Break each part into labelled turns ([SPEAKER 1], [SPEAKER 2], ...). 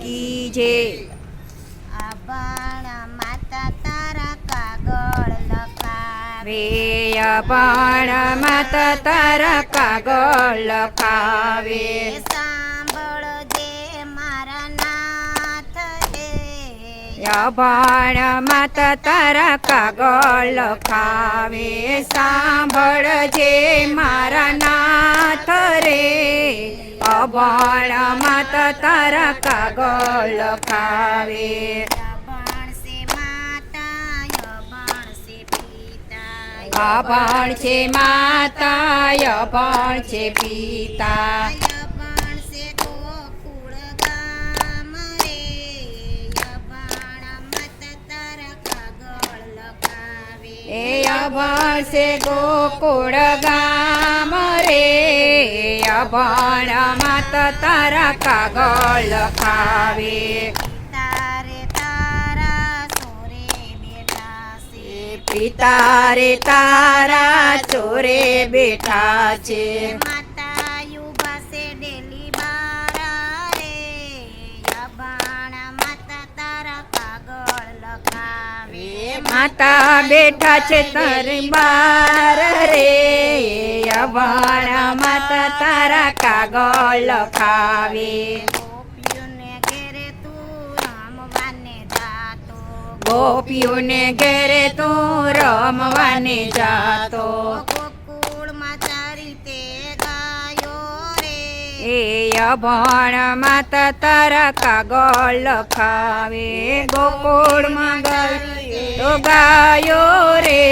[SPEAKER 1] કી જે
[SPEAKER 2] આભાણ માતા તારા કાગળ લખાવે.
[SPEAKER 1] વે અભણ તારા કાગળ લખાવે.
[SPEAKER 2] સાંભળજે મારા નાથ રે.
[SPEAKER 1] અભણ માત તારા કાગળ લખાવે. સાંભળજે મારા નાથ અભણ મત
[SPEAKER 2] તરક ગોળ ખાવે.
[SPEAKER 1] પણ છે માતા પણ છે પિતા. એ અભણ છે ગોકુળ ગામ રે. અભણ માત તારા કાગળ ખાવે.
[SPEAKER 2] તારે તારા સોરે બેઠા છે
[SPEAKER 1] પિતા રે તારા ચોરે બેઠા છે.
[SPEAKER 2] તારા કાગળ લખાવે
[SPEAKER 1] માતા બેઠા છે તારી બાર રે. અભણ માતા તારા કાગળ
[SPEAKER 2] જાતો.
[SPEAKER 1] ગોપીઓને ઘેરે તું રમવાને જાતો.
[SPEAKER 2] ગોકુળમાં ચારી તે ગાયો રે.
[SPEAKER 1] એ માત તારકા ગોળ ખાવે ગોકુળ તો ગાયો રે.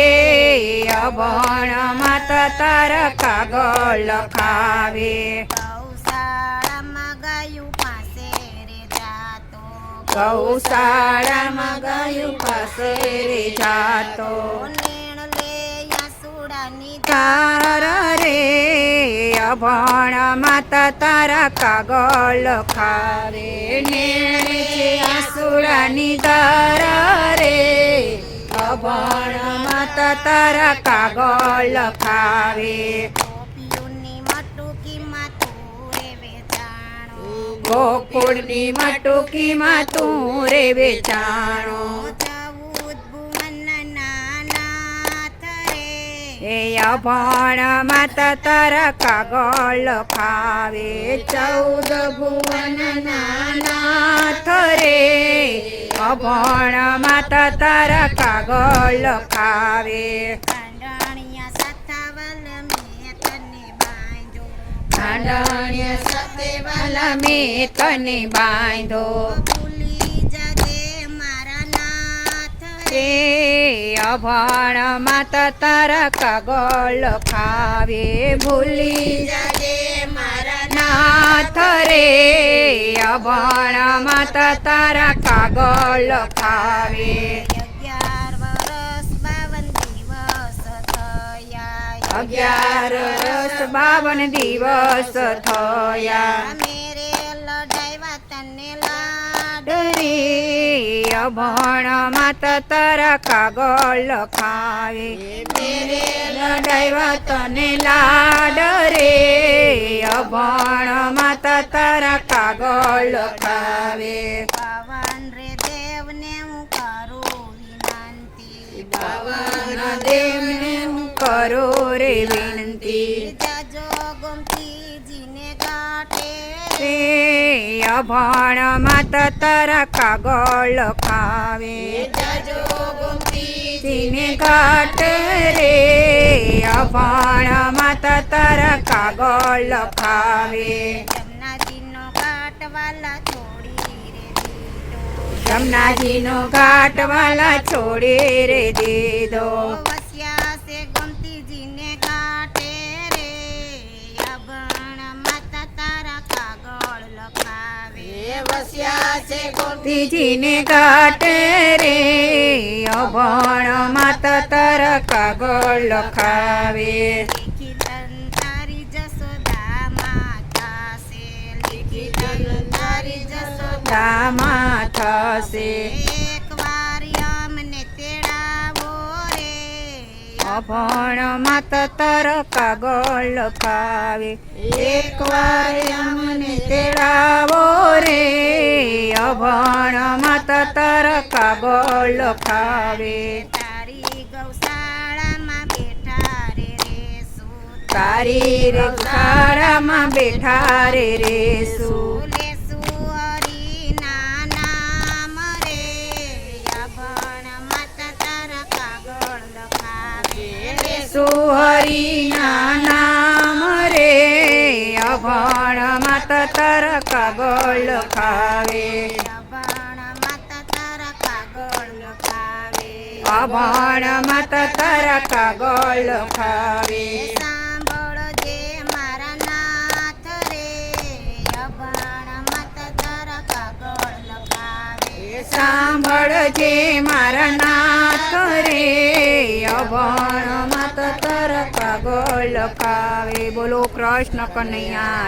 [SPEAKER 1] અભણ માત તારકા ગોળ ખાવે
[SPEAKER 2] ગૌશાળામાં ગાયું પાસે રે જાતો.
[SPEAKER 1] ગૌશાળામાં ગયું પાસે રે જાતો.
[SPEAKER 2] નેણ લે યાસુડાની
[SPEAKER 1] તાર રે અભણ માતા તારા કાગળ ખારે નેણે આસુરાની દર રે. અભણ માતા તારા કાગળ
[SPEAKER 2] ખાવે.
[SPEAKER 1] ગોકુળની મટુકીમાં તું રે વેચાણો એ અભણ માતા તર કાગળ ખાવે ચૌદ ભુવન નાથ રે. અભણ માતા તર કાગળ
[SPEAKER 2] ખાવે
[SPEAKER 1] ખાંડણ્ય સાથે વાલા મેં તને બાંધો.
[SPEAKER 2] રે
[SPEAKER 1] રે અભણ માતા તારા કાગળ લખાવે ભૂલી
[SPEAKER 2] જજે મારા
[SPEAKER 1] નાથ રે. અભણ માતા તારા કાગળ લખાવે
[SPEAKER 2] અગિયાર બાવન દિવસ થયા.
[SPEAKER 1] અભણ માતા તારા કાગળ ખાવે મેરે લડાઈવા તને લાડ રે. અભણ માતા તારા કાગળ ખાવે
[SPEAKER 2] પવન રે દેવને હું કરું વિનંતી.
[SPEAKER 1] પવન દેવને હું કરું રે વિનંતી.
[SPEAKER 2] જાજો ગમતીજીને ગાંઠે.
[SPEAKER 1] અભણ માતા તારા કાગળ લખાવે સિને ઘટ રે અભણ માતા તારા કાગળ લખાવે
[SPEAKER 2] જમનાજીનો ઘાટ વાલા છોડી રે દીધો.
[SPEAKER 1] ગોપીજીને ઘાટ રે અભણ માતા તારા કાગળ લખાવે.
[SPEAKER 2] માતા છે
[SPEAKER 1] અભણ માત તર કાગળ લખાવે એકવાર અમને તેડાવો રે અભણ મત તર કાગળ ફાવે.
[SPEAKER 2] તારી ગૌશાળામાં બેઠા રે રેસુ
[SPEAKER 1] તારી ગૌશાળામાં બેઠા રે
[SPEAKER 2] રે લેસુ મત તર કાગળ લખાવે
[SPEAKER 1] અભણ મત તાર કાગળ લખાવે
[SPEAKER 2] અભણ મત તર કાગળ લખાવે સાંભળજે મારા નાથ રે. અભણ મત તાર કાગળ લખાવે
[SPEAKER 1] સાંભળજે મારા નાથ રે અભણ મત તર ગોળ લખાવે બોલો કૃષ્ણ કનૈયા